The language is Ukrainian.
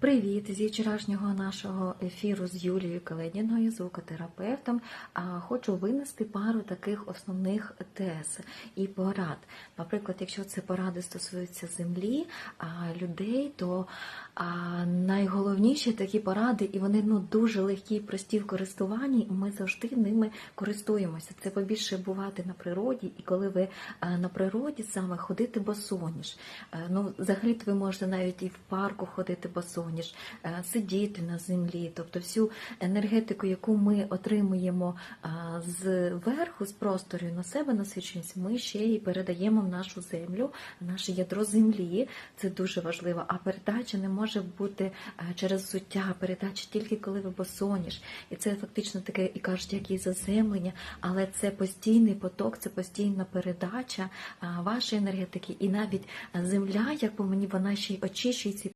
Привіт! Зі вчорашнього нашого ефіру з Юлією Каледіною, звукотерапевтом, хочу винести пару таких основних тез і порад. Наприклад, якщо це поради стосуються землі, людей, то найголовніші такі поради, і вони ну дуже легкі, і прості в користуванні. і Ми завжди ними користуємося. Це побільше бувати на природі, і коли ви на природі саме ходити босоніж. Е, Ну, взагалі, ви можете навіть і в парку ходити босоніж, е, сидіти на землі, тобто всю енергетику, яку ми отримуємо зверху, з простору на себе насичуємося, ми ще й передаємо в нашу землю, наше ядро землі. Це дуже важливо. А передача не може бути е, через взуття, передача тільки коли ви босоніж. І це фактично таке, і кажуть, як і заземлення, але це постійний поток, це постійна передача вашої енергетики, і навіть е, земля, як по мені, вона ще й очищується